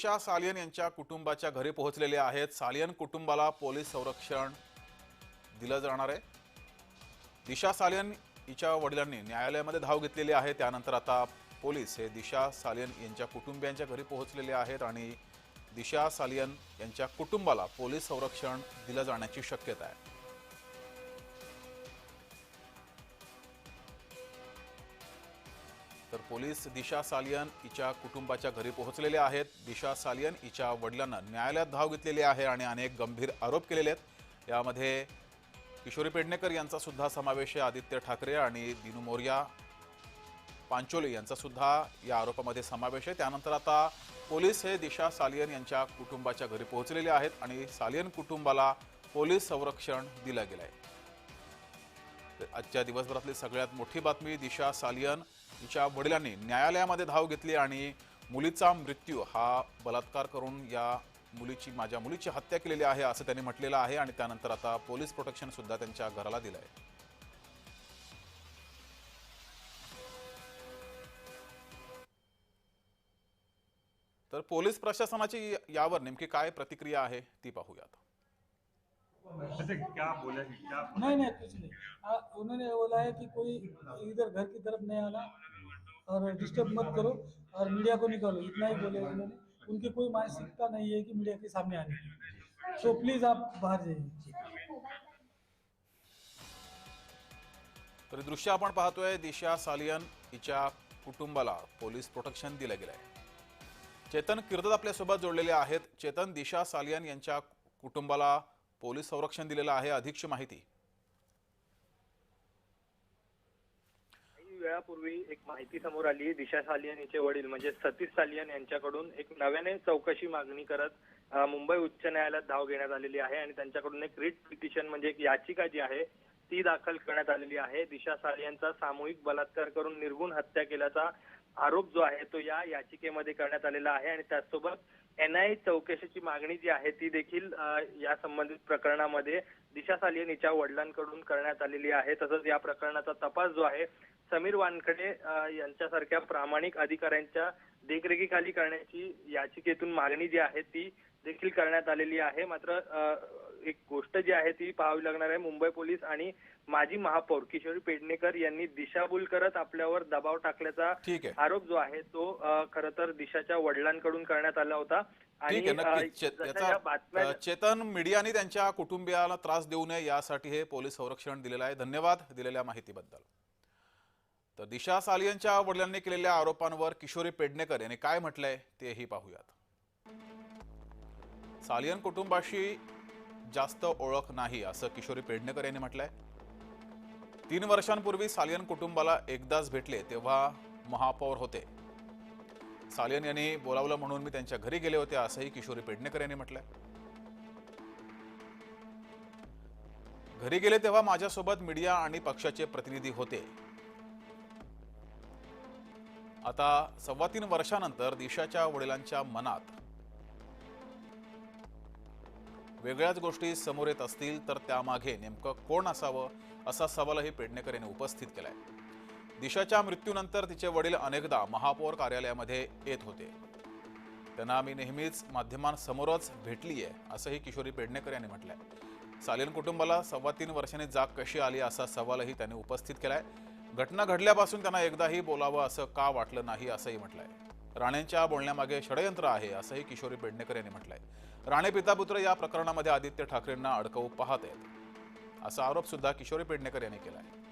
दिशा सालियन यांच्या कुटुंबाच्या घरी पोहोचलेले आहेत. सालियन कुटुंबाला पोलीस संरक्षण दिलं जाणार आहे. दिशा सालियन हिच्या वडिलांनी न्यायालयामध्ये धाव घेतलेली आहे. त्यानंतर आता पोलीस हे दिशा सालियन यांच्या कुटुंबियांच्या घरी पोहोचलेले आहेत आणि दिशा सालियन यांच्या कुटुंबाला पोलीस संरक्षण दिलं जाण्याची शक्यता आहे. तर पोलीस दिशा सालियन हिच्या कुटुंबाच्या घरी पोहोचलेले आहेत. दिशा सालियन हिच्या वडिलांना न्यायालयात धाव घेतलेली आहे आणि अनेक गंभीर आरोप केलेले आहेत. यामध्ये किशोरी पेडणेकर यांचा सुद्धा समावेश आहे आदित्य ठाकरे आणि दिनू मोर्या पांचोले यांचा सुद्धा या आरोपामध्ये समावेश आहे. त्यानंतर आता पोलीस हे दिशा सालियन यांच्या कुटुंबाच्या घरी पोहोचलेले आहेत आणि सालियन कुटुंबाला पोलीस संरक्षण दिलं गेलं आहे तर आजच्या दिवसभरातली सगळ्यात मोठी बातमी दिशा सालियन हिच्या वडिलांनी न्यायालयामध्ये धाव घेतली आणि मुलीचा मृत्यू हा बलात्कार करून या मुलीची माझ्या मुलीची हत्या केलेली आहे असं त्यांनी म्हटलेलं आहे आणि त्यानंतर आता पोलीस प्रोटेक्शन सुद्धा त्यांच्या घराला दिलं आहे. तर पोलीस प्रशासनाची यावर नेमकी काय प्रतिक्रिया आहे ती पाहूयात. अच्छा क्या बोला कि क्या नहीं नहीं कुछ नहीं. आ, उन्होंने बोला है कि कोई इधर घर की तरफ नहीं आना। और डिस्टर्ब मत करो और मीडिया को निकालो इतना ही बोले उन्होंने। उनकी कोई मानसिकता नहीं है कि मीडिया के सामने आने की। सो प्लीज आप बाहर जाइए। तरी दृश्य आपण पाहतोय दिशा सालियन हिच्या कुटुंबाला पोलीस प्रोटेक्शन दिलं गेलं आहे चेतन किर्दत आपल्यासोबत जोडलेले आहेत. चेतन दिशा सालियन यांच्या कुटुंबाला पोलीस संरक्षण दिलेलं आहे. अधिकची माहिती वेळापूर्वी एक माहिती समोर आली दिशा सालियन हिचे वडील म्हणजे सतीश सालियन यांच्याकडून एक नव्याने चौकशी मागणी करत मुंबई उच्च न्यायालयात धाव घेण्यात आलेली आहे आणि त्यांच्याकडून एक रिट पिटिशन म्हणजे एक याचिका जी आहे ती दाखल करण्यात आलेली आहे. दिशा सालियनचा सामूहिक बलात्कार करून निर्गुण हत्या केल्याचा आरोप जो आहे तो या याचिकेमध्ये करण्यात आलेला आहे आणि त्याचसोबत एनआयए चौकशीची मागणी जी आहे ती देखील या संबंधित प्रकरणामध्ये दिशा सालियन हिच्या वडिलांकडून करण्यात आलेली आहे. तसंच या प्रकरणाचा तपास जो आहे समीर वानखडे यांच्यासारख्या प्रामाणिक अधिकाऱ्यांच्या देखरेखीखाली करण्याची याचिकेतून मागणी जी आहे ती देखील करण्यात आलेली आहे. मात्र एक गोष्ट जी आहे ती पाहावी लागणार आहे. मुंबई पोलीस आणि माजी महापौर किशोरी पेडणेकर यांनी दिशाभूल करत आपल्यावर दबाव टाकल्याचा आरोप जो आहे तो खरं तर दिशाच्या वडिलांकडून करण्यात आला होता. अ, चेतन मीडियाने त्यांच्या कुटुंबियाला त्रास देऊ नये यासाठी हे पोलीस संरक्षण दिलेलं आहे. धन्यवाद दिलेल्या माहितीबद्दल. तर दिशा सालियनच्या वडिलांनी केलेल्या आरोपांवर किशोरी पेडणेकर यांनी काय म्हटलंय तेही पाहूयात. सालियन कुटुंबाशी जास्त ओळख नाही असं किशोरी पेडणेकर यांनी म्हटलंय. तीन वर्षांपूर्वी सालियन कुटुंबाला एकदाच भेटले तेव्हा महापौर होते. सालियन यांनी बोलावलं म्हणून मी त्यांच्या घरी गेले होते असंही किशोरी पेडणेकर यांनी म्हटलंय. घरी गेले तेव्हा माझ्यासोबत मीडिया आणि पक्षाचे प्रतिनिधी होते. आता सव्वा तीन वर्षानंतर दिशाच्या वडिलांच्या मनात वेगळ्याच गोष्टी समोर येत असतील तर त्यामागे नेमकं कोण असावं असा सवालही पेडणेकर यांनी उपस्थित केलाय. दिशाच्या मृत्यूनंतर तिचे वडील अनेकदा महापौर कार्यालयामध्ये येत होते. त्यांना मी नेहमीच माध्यमांसमोरच भेटली आहे असंही किशोरी पेडणेकर यांनी म्हटलंय. सालिन कुटुंबाला सव्वा तीन वर्षांनी जाग कशी आली असा सवालही त्यांनी उपस्थित केलाय. घटना घडल्यापासून त्यांना एकदाही बोलावं असं का वाटलं नाही असंही म्हटलंय. राणेंच्या बोलण्यामागे षडयंत्र आहे असंही किशोरी पेडणेकर यांनी म्हटलंय. राणे पितापुत्र या प्रकरणामध्ये आदित्य ठाकरेंना अडकवू पाहत आहेत असा आरोप सुद्धा किशोरी पेडणेकर यांनी केला आहे